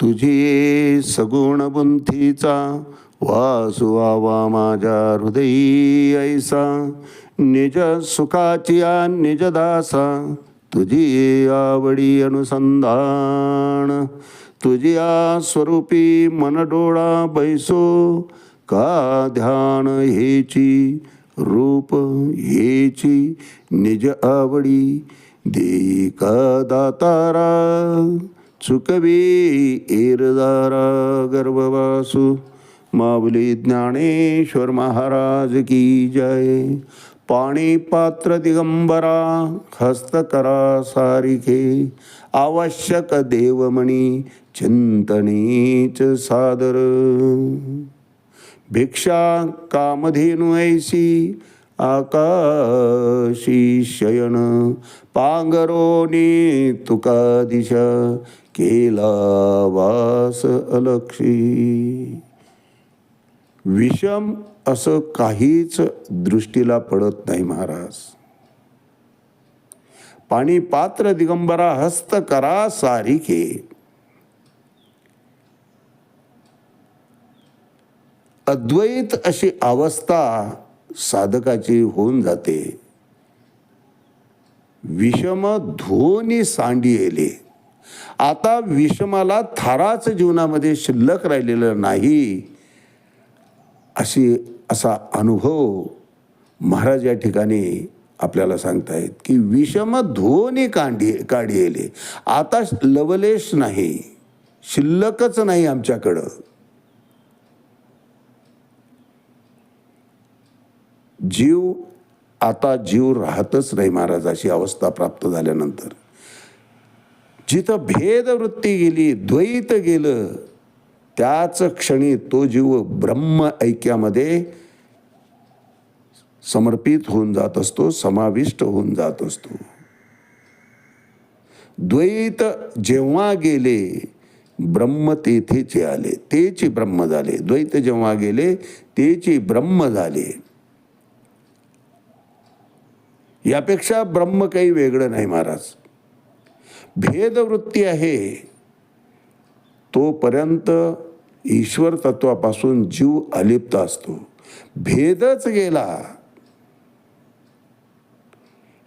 तुझी सगुण बुंथीचा वासुवा माझ्या हृदयी ऐसा. निज सुखाची निज दासा तुझी आवडी अनुसंधान. तुझी आ स्वरूपी मन डोळा बैसो का ध्यान हेची रूप हेची निज आवडी देई का दातारा. चुकवी एरदारा गर्भवासू। माऊली ज्ञानेश्वर महाराज की जय। पाणी पात्र दिगंबरा हस्तकरा सारिखे आवश्यक देवमणी चिंतनीच सादर। भिक्षा कामधेनु ऐसी आकाशी शयन। पांगरोनी तुका दिशा केला वास अलक्षी. विषम असं काहीच दृष्टीला पडत नाही महाराज. पाणी पात्र दिगंबरा हस्त करा सारिके. अद्वैत अशी अवस्था साधकाची होऊन जाते. विषम धोनी सांडी येले आता विषमाला थाराच जीवनामध्ये शिल्लक राहिलेलं नाही अशी असा अनुभव महाराज या ठिकाणी आपल्याला सांगतायत की विषम धोनी कांडी काढी येले आता लवलेश नाही शिल्लकच नाही आमच्याकडं. जीव आता जीव राहतच नाही महाराज अशी अवस्था प्राप्त झाल्यानंतर. जिथं भेदवृत्ती गेली द्वैत गेलं त्याच क्षणी तो जीव ब्रह्म ऐक्यामध्ये समर्पित होऊन जात असतो समाविष्ट होऊन जात असतो. द्वैत जेव्हा गेले ब्रह्म तेथेचे आले तेची ब्रह्म झाले. द्वैत जेव्हा गेले तेची ब्रह्म झाले. यापेक्षा ब्रह्म काही वेगळं नाही महाराज. भेदवृत्ती आहे तोपर्यंत ईश्वर तत्वापासून जीव अलिप्त असतो. भेदच गेला.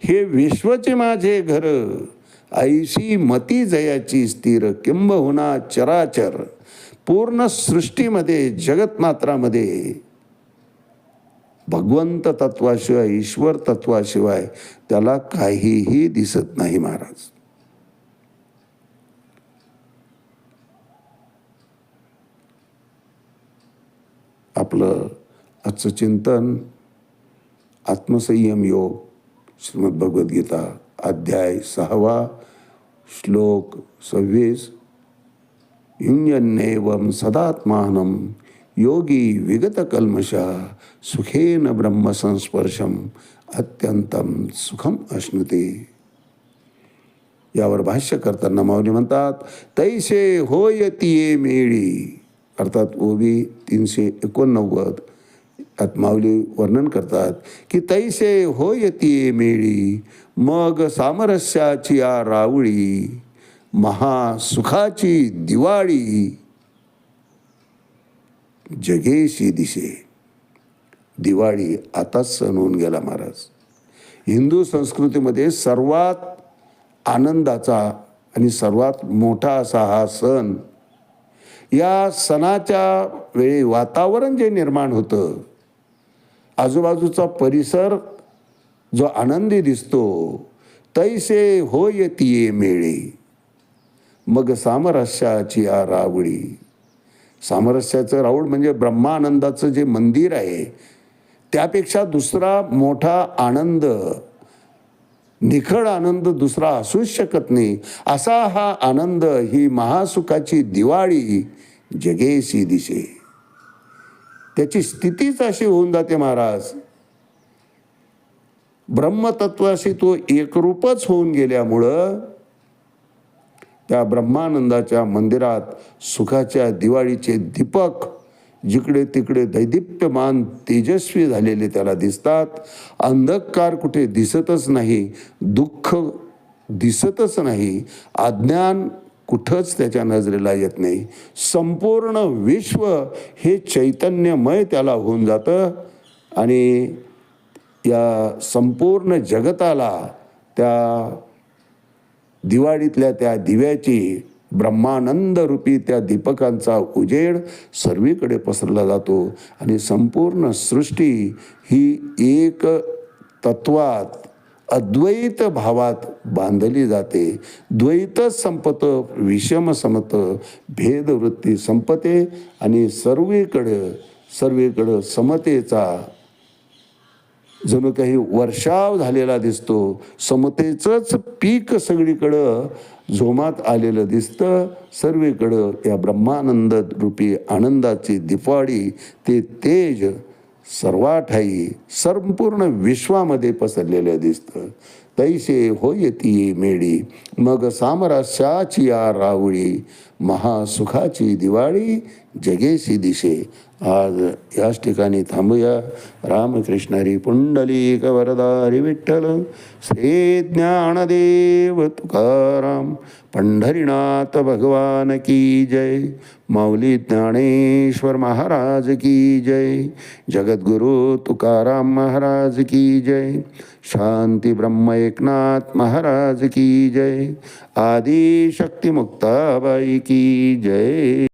हे विश्वचे माझे घर ऐशी मती जयाची स्थिर किंबहुना चराचर पूर्ण सृष्टीमध्ये जगतमात्रामध्ये. भगवंत तत्वाशिवाय ईश्वर तत्वाशिवाय त्याला काहीही दिसत नाही महाराज. आपलं आजचं चिंतन आत्मसंयम योग श्रीमद भगवद्गीता अध्याय सहावा श्लोक सव्वीस युन्यन्नेवम सदात्मानं योगी विगतकल्मशः सुखेन ब्रह्मसंस्पर्शम अत्यंतम सुखम अश्नुते। यावर भाष्य करताना माऊली म्हणतात तैसे होयतिये मेळी अर्थात ओबी तीनशे एकोणनव्वद आत्मावली वर्णन करतात की तैसे होयतिये मेळी मग सामरस्याची या रावळी महासुखाची दिवाळी. जगेशी दिसे दिवाळी आताच सण होऊन गेला महाराज. हिंदू संस्कृतीमध्ये सर्वात आनंदाचा आणि सर्वात मोठा असा हा सण या सणाच्या वेळी वातावरण जे निर्माण होतं आजूबाजूचा परिसर जो आनंदी दिसतो तैसे होयतिये मेळे. मग सामरस्याची या रावळी. सामरस्याचं राऊळ म्हणजे ब्रह्मानंदाचं जे मंदिर आहे त्यापेक्षा दुसरा मोठा आनंद निखळ आनंद दुसरा असूच शकत नाही. असा हा आनंद ही महासुखाची दिवाळी जगेशी दिसे. त्याची स्थितीच अशी होऊन जाते महाराज. ब्रह्मतत्वाशी तो एकरूपच होऊन गेल्यामुळं त्या ब्रह्मानंदाच्या मंदिरात सुखाच्या दिवाळीचे दीपक जिकडे तिकडे दैदिप्यमान तेजस्वी झालेले त्याला दिसतात. अंधकार कुठे दिसतच नाही दुःख दिसतच नाही अज्ञान कुठंच त्याच्या नजरेला येत नाही. संपूर्ण विश्व हे चैतन्यमय त्याला होऊन जातं आणि या संपूर्ण जगताला त्या दिवाळीतल्या त्या दिव्याची ब्रह्मानंद रूपी त्या दीपकांचा उजेड सर्वीकडे पसरला जातो आणि संपूर्ण सृष्टी ही एक तत्वात अद्वैत भावात बांधली जाते. द्वैत संपत विषम समत भेदवृत्ती संपते आणि सर्वीकडं सर्वीकडं समतेचा जणू काही वर्षाव झालेला दिसतो. समतेचंच पीक सगळीकडं झोमात आलेलं दिसतं. सर्वीकडं या ब्रह्मानंद रूपी आनंदाची दिपाळी ते तेज सर्वाठाई संपूर्ण विश्वामध्ये पसरलेलं दिसतं. तैसे होय ती मेडी मग सामरस्याची या रावळी महासुखाची दिवाळी जगेसी दिशे. आज याच ठिकाणी थांबूया. रामकृष्णरी पुंडलिक वरदारी विठ्ठल. श्री ज्ञानदेव तुकाराम पंढरीनाथ भगवान की जय. माऊली ज्ञानेश्वर महाराज की जय. जगद्गुरु तुकाराम महाराज की जय. शांती ब्रह्म एकनाथ महाराज की जय. आदि शक्ती की जय।